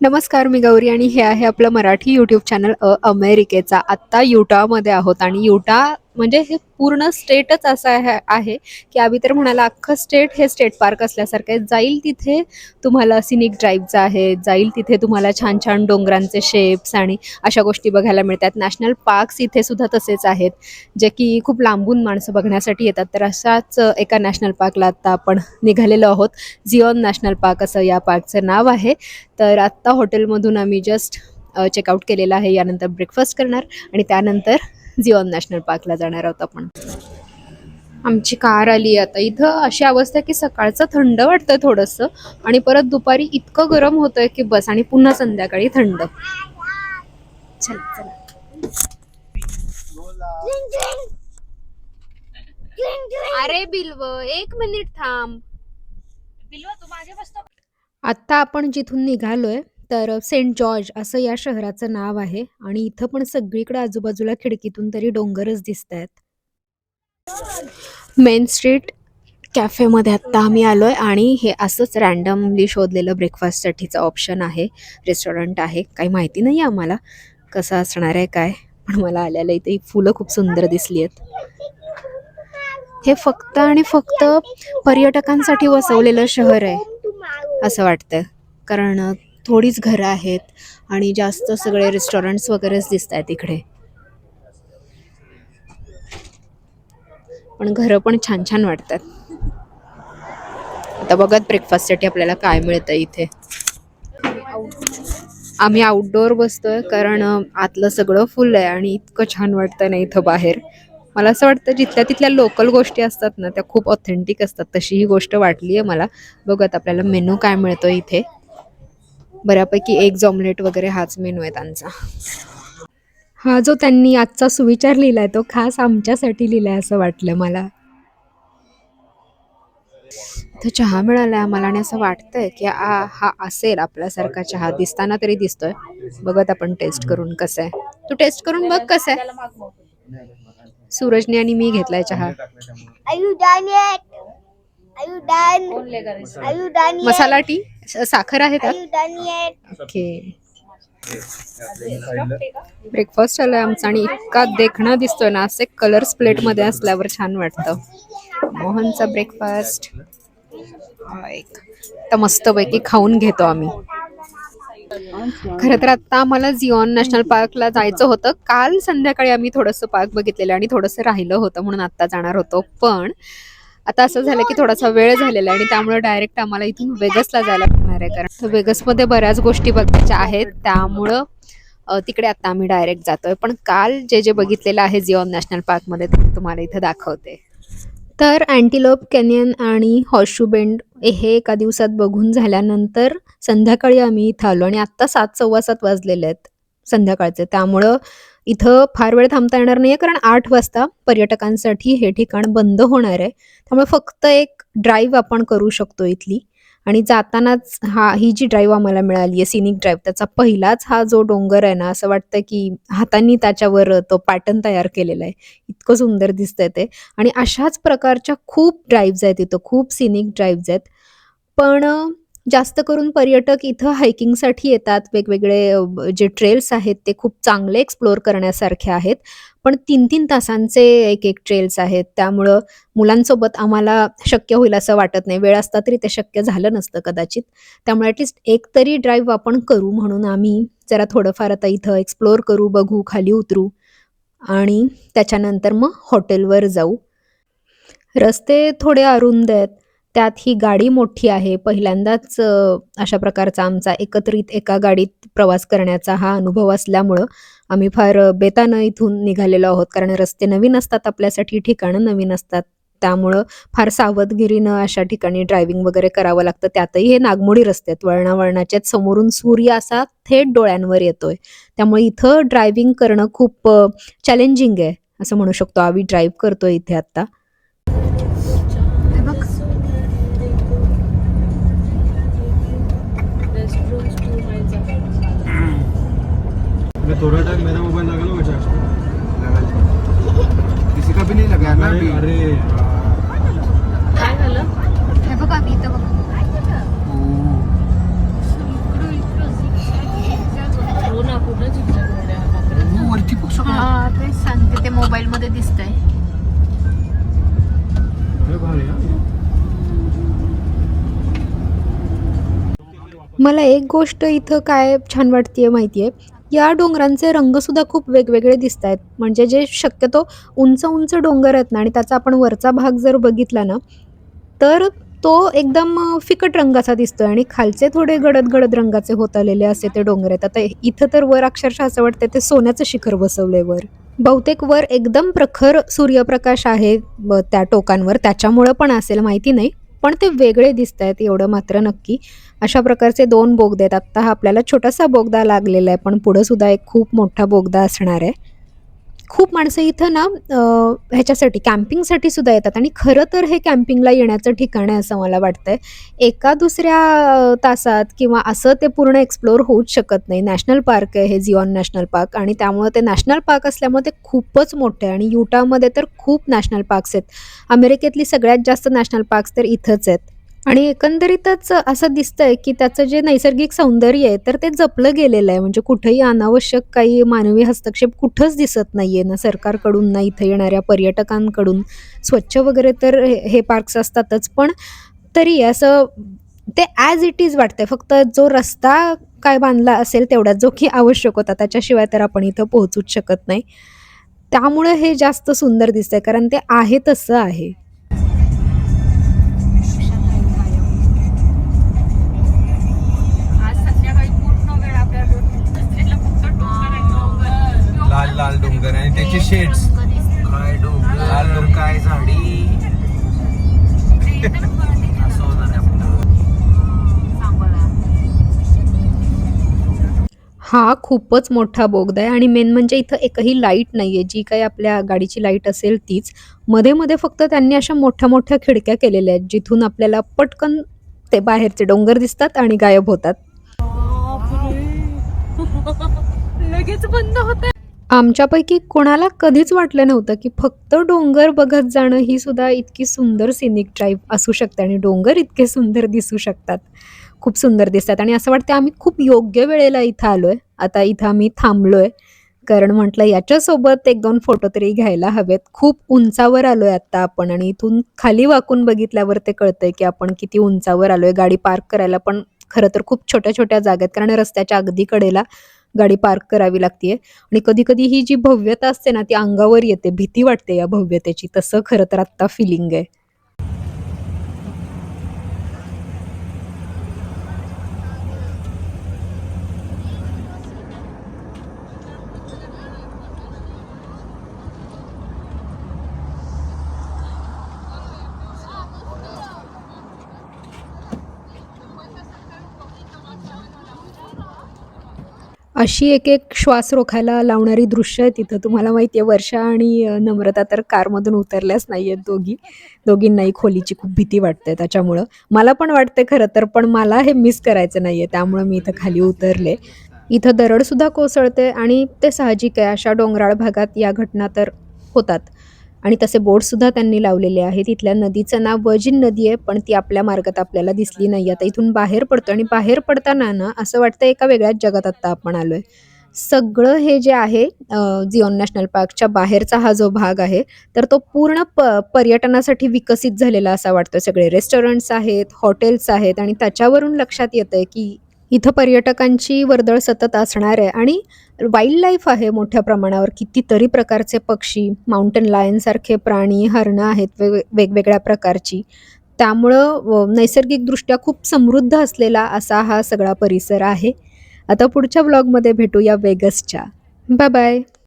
नमस्कार मी गौरी आणि हे आहे आपलं मराठी यूट्यूब चॅनल अ अमेरिकेचा. आत्ता युटामध्ये आहोत आणि युटा म्हणजे हे पूर्ण स्टेटच असं आहे की आम्ही तर म्हणाला अख्खं स्टेट हे स्टेट पार्क असल्यासारखं आहे. जाईल तिथे तुम्हाला सिनिक ड्राईव्हचं आहे जाईल तिथे तुम्हाला छान छान डोंगरांचे शेप्स आणि अशा गोष्टी बघायला मिळतात. नॅशनल पार्क्स इथे सुद्धा तसेच आहेत जे की खूप लांबून माणसं बघण्यासाठी येतात. तर अशाच एका नॅशनल पार्कला आत्ता आपण निघालेलो आहोत. झिओन नॅशनल पार्क असं या पार्कचं नाव आहे. तर आत्ता हॉटेलमधून आम्ही जस्ट चेकआउट केलेलं आहे. यानंतर ब्रेकफास्ट करणार आणि त्यानंतर झिऑन नॅशनल पार्कला जाणार आहोत आपण. आमची कार आली आता. इथं अशी अवस्था आहे की सकाळचं थंड वाटतं थोडंसं आणि परत दुपारी इतकं गरम होतंय की बस आणि पुन्हा संध्याकाळी थंड. चला चला. अरे बिलव एक मिनिट थांब. आत्ता आपण जिथून निघालोय तर सेंट जॉर्ज असं या शहराचं नाव आहे आणि इथं पण सगळीकडे आजूबाजूला खिडकीतून तरी डोंगरच दिसत आहेत मेन स्ट्रीट कॅफेमध्ये आत्ता आम्ही आलो आहे आणि हे असंच रॅन्डमली शोधलेलं ब्रेकफास्टसाठीचं ऑप्शन आहे रेस्टॉरंट आहे काही माहिती नाही आम्हाला कसं असणार आहे काय पण मला आल्याला इथे फुलं खूप सुंदर दिसली आहेत. हे फक्त आणि फक्त पर्यटकांसाठी वसवलेलं शहर आहे असं वाटतं कारण थोडीच घरं आहेत आणि जास्त सगळे रेस्टॉरंट्स वगैरेच दिसत आहेत इकडे. पण घरं पण छान छान वाटतात. आता बघत ब्रेकफास्टसाठी आपल्याला काय मिळतं इथे. आम्ही आउटडोअर बसतोय कारण आतलं सगळं फुल आहे आणि इतकं छान वाटतं ना इथं बाहेर. मला असं वाटतं जिथल्या तिथल्या लोकल गोष्टी असतात ना त्या खूप ऑथेंटिक असतात. तशी ही गोष्ट वाटली आहे मला. बघत आपल्याला मेनू काय मिळतो इथे. बऱ्यापैकी एग्ज ऑमलेट वगैरे हाच मेनू आहे त्यांचा. हा जो त्यांनी आजचा सुविचार लिहिला आहे तो खास आमच्यासाठी लिहिलाय असं वाटलं मला. तर चहा मिळालाय आम्हाला आणि असं वाटतंय की आ हा असेल आपल्यासारखा चहा. दिसताना तरी दिसतोय. बघत आपण टेस्ट करून कसं आहे. तू टेस्ट करून बघ कसं आहे. सूरजने आणि मी घेतलाय चहा. Are you done? yet? Are you done? Are you done yet? Masala tea? साखर आहे Are त्यात you done yet? Okay breakfast आलाय आमचा आणि इतका देखणा दिसतोय ना असे कलर्स प्लेटमध्ये असल्यावर छान वाटतं. मोहनचा ब्रेकफास्ट एक. तर मस्तपैकी खाऊन घेतो आम्ही. खरं तर आता आम्हाला झिऑन नॅशनल पार्कला जायचं होतं. काल संध्याकाळी आम्ही थोडंसं पार्क बघितलेलं आणि थोडंसं राहिलं होतं म्हणून आता जाणार होतो. पण आता असं झालं की थोडासा वेळ झालेला आहे आणि त्यामुळे डायरेक्ट आम्हाला इथून वेगसला जायला लागणार आहे. कारण वेगसमध्ये बऱ्याच गोष्टी बघायच्या आहेत. त्यामुळं तिकडे आता आम्ही डायरेक्ट जातोय. पण काल जे जे बघितलेलं आहे जिओन नॅशनल पार्कमध्ये ते तुम्हाला इथं दाखवते. तर अँटीलोप कॅनियन आणि हॉशू बेंड हे एका दिवसात बघून झाल्यानंतर संध्याकाळी आम्ही इथं आलो. आणि आत्ता सात सव्वा सात वाजलेले आहेत संध्याकाळचे. त्यामुळं इथं फार वेळ थांबता येणार नाही कारण आठ वाजता पर्यटकांसाठी हे ठिकाण बंद होणार आहे. त्यामुळे फक्त एक ड्राईव्ह आपण करू शकतो इथली. आणि जातानाच हा ही जी ड्राईव्ह आम्हाला मिळाली आहे सिनिक ड्राईव्ह त्याचा पहिलाच हा जो डोंगर आहे ना असं वाटतं की हातांनी त्याच्यावर तो पॅटर्न तयार केलेला आहे. इतकं सुंदर दिसतंय ते. आणि अशाच प्रकारच्या खूप ड्राईव्ज आहेत इथं खूप सिनिक ड्राईव्ज आहेत. पण जास्त करून पर्यटक इथं हायकिंगसाठी येतात. वेगवेगळे जे ट्रेल्स आहेत ते खूप चांगले एक्सप्लोअर करण्यासारखे आहेत. पण तीन तीन तासांचे एक एक ट्रेल्स आहेत. त्यामुळं मुलांसोबत आम्हाला शक्य होईल असं वाटत नाही. वेळ असता तरी ते शक्य झालं नसतं कदाचित. त्यामुळे ॲटलिस्ट एक तरी ड्राईव्ह आपण करू म्हणून आम्ही जरा थोडंफार आता इथं एक्सप्लोअर करू बघू खाली उतरू. आणि त्याच्यानंतर मग हॉटेलवर जाऊ. रस्ते थोडे अरुंद आहेत. त्यात ही गाडी मोठी आहे. पहिल्यांदाच अशा प्रकारचा आमचा एकत्रित एका गाडीत प्रवास करण्याचा हा अनुभव असल्यामुळं आम्ही फार बेतानं इथून निघालेलो आहोत. कारण रस्ते नवीन असतात आपल्यासाठी ठिकाणं नवीन असतात. त्यामुळं फार सावधगिरीनं अशा ठिकाणी ड्रायव्हिंग वगैरे करावं लागतं. त्यातही हे नागमोडी रस्ते आहेत. वळणावळणाच्यात समोरून सूर्य असा थेट डोळ्यांवर येतोय. त्यामुळे इथं ड्रायव्हिंग करणं खूप चॅलेंजिंग आहे. असं म्हणू शकतो. आम्ही ड्राईव्ह करतोय इथे आत्ता. थोड़ा टाइम मेरा मोबाइल लगा लो चार्ज लगा किसी का भी नहीं लगा ना अभी अरे काय झालं हे बघा मी इथं बघा. सांगते ते मोबाईल मध्ये मला एक गोष्ट इथं काय छान वाटते आहे माहिती आहे या डोंगरांचे रंग सुद्धा खूप वेगवेगळे दिसत आहेत म्हणजे जे शक्यतो उंच उंच डोंगर आहेत ना आणि त्याचा आपण वरचा भाग जर बघितला ना तर तो एकदम फिकट रंगाचा दिसतोय आणि खालचे थोडे गडद गडद रंगाचे होत आलेले असे ते डोंगर आहेत. आता इथं तर वर अक्षरशः असं वाटतं ते सोन्याचं शिखर बसवलंय वर. बहुतेक वर एकदम प्रखर सूर्यप्रकाश आहे ब- त्या टोकांवर. त्याच्यामुळं पण असेल माहिती नाही. पण ते वेगळे दिसत आहेत एवढं मात्र नक्की. अशा प्रकारचे दोन बोगदे आहेत. आत्ता हा आपल्याला छोटासा बोगदा लागलेला आहे पण पुढं सुद्धा एक खूप मोठा बोगदा असणार आहे. खूप माणसं इथं ना ह्याच्यासाठी कॅम्पिंगसाठी सुद्धा येतात आणि खरं तर हे कॅम्पिंगला येण्याचं ठिकाण आहे असं मला वाटतंय. एका दुसऱ्या तासात किंवा असं ते पूर्ण एक्सप्लोअर होऊच शकत नाही. नॅशनल पार्क आहे हे झिऑन नॅशनल पार्क आणि त्यामुळे ते नॅशनल पार्क असल्यामुळे ते खूपच मोठे आहे आणि युटामध्ये तर खूप नॅशनल पार्क्स आहेत. अमेरिकेतली सगळ्यात जास्त नॅशनल पार्क्स तर इथंच आहेत. आणि एकंदरीतच असं दिसतंय की त्याचं जे नैसर्गिक सौंदर्य आहे तर ते जपलं गेलेलं आहे. म्हणजे कुठेही अनावश्यक काही मानवी हस्तक्षेप कुठंच दिसत नाहीये ना सरकारकडून ना इथं येणाऱ्या पर्यटकांकडून. स्वच्छ वगैरे तर हे हे पार्क्स असतातच पण तरी असं ते ॲज इट इज वाटतंय. फक्त जो रस्ता काय बांधला असेल तेवढा जो की आवश्यक होता. त्याच्याशिवाय तर आपण इथं पोहोचूच शकत नाही. त्यामुळं हे जास्त सुंदर दिसतंय कारण ते आहे तसं आहे. हा खूपच मोठा बोगदा आहे आणि मेन म्हणजे इथं एकही लाइट नाही आहे जी काही आपल्या गाडीची लाइट असेल तीच. मध्ये मध्ये फक्त त्यांनी अशा मोठ्या मोठ्या खिडक्या केलेल्या आहेत जिथून आपल्याला पटकन ते बाहेरचे डोंगर दिसतात आणि गायब होतात. लगेच बंद होत आमच्यापैकी कोणाला कधीच वाटलं नव्हतं की फक्त डोंगर बघत जाणं ही सुद्धा इतकी सुंदर सिनिक ड्राईव्ह असू शकते आणि डोंगर इतके सुंदर दिसू शकतात. खूप सुंदर दिसतात. आणि असं वाटतं आम्ही खूप योग्य वेळेला इथं आलोय. आता इथं आम्ही थांबलोय. कारण म्हटलं याच्यासोबत एक दोन फोटो तरी घ्यायला हवेत. खूप उंचावर आलोय आता आपण आणि इथून खाली वाकून बघितल्यावर ते कळतंय की आपण किती उंचावर आलोय. गाडी पार्क करायला पण खरं तर खूप छोट्या छोट्या जागेत आहेत. कारण रस्त्याच्या अगदी कडेला गाडी पार्क करावी लागते आणि कधी कधी ही जी भव्यता असते ना ती अंगावर येते. भीती वाटते या भव्यतेची. तसं खरं तर आत्ता फिलिंग आहे. अशी एक एक श्वास रोखायला लावणारी दृश्य आहे तिथं. तुम्हाला माहिती आहे वर्षा आणि नम्रता तर कारमधून उतरल्याच नाही आहेत दोघी. दोघींनाही खोलीची खूप भीती वाटते त्याच्यामुळं. मला पण वाटते खरं तर पण मला हे मिस करायचं नाही आहे त्यामुळं मी इथं खाली उतरले. इथं दरडसुद्धा कोसळते आणि ते साहजिक आहे. अशा डोंगराळ भागात या घटना तर होतात. आणि तसे बोर्डसुद्धा त्यांनी लावलेले आहेत. इथल्या नदीचं नाव वर्जिन नदी आहे पण ती आपल्या मार्गात आपल्याला दिसली नाही. आता इथून बाहेर पडतो आणि बाहेर पडताना ना असं वाटतं एका वेगळ्याच जगात आत्ता आपण आलोय. सगळं हे जे आहे जिओन नॅशनल पार्कच्या बाहेरचा हा जो भाग आहे तर तो पूर्ण प पर्यटनासाठी विकसित झालेला असा वाटतो सगळे रेस्टॉरंट्स आहेत हॉटेल्स आहेत आणि त्याच्यावरून लक्षात येतंय की इथं पर्यटकांची वर्दळ सतत असणार आहे आणि वाईल्ड लाईफ आहे मोठ्या प्रमाणावर. कितीतरी प्रकारचे पक्षी माउंटेन लायनसारखे प्राणी हरणं आहेत वेग वेगवेगळ्या प्रकारची. त्यामुळं व नैसर्गिकदृष्ट्या खूप समृद्ध असलेला असा हा सगळा परिसर आहे. आता पुढच्या व्लॉगमध्ये भेटूया वेगसच्या. Bye bye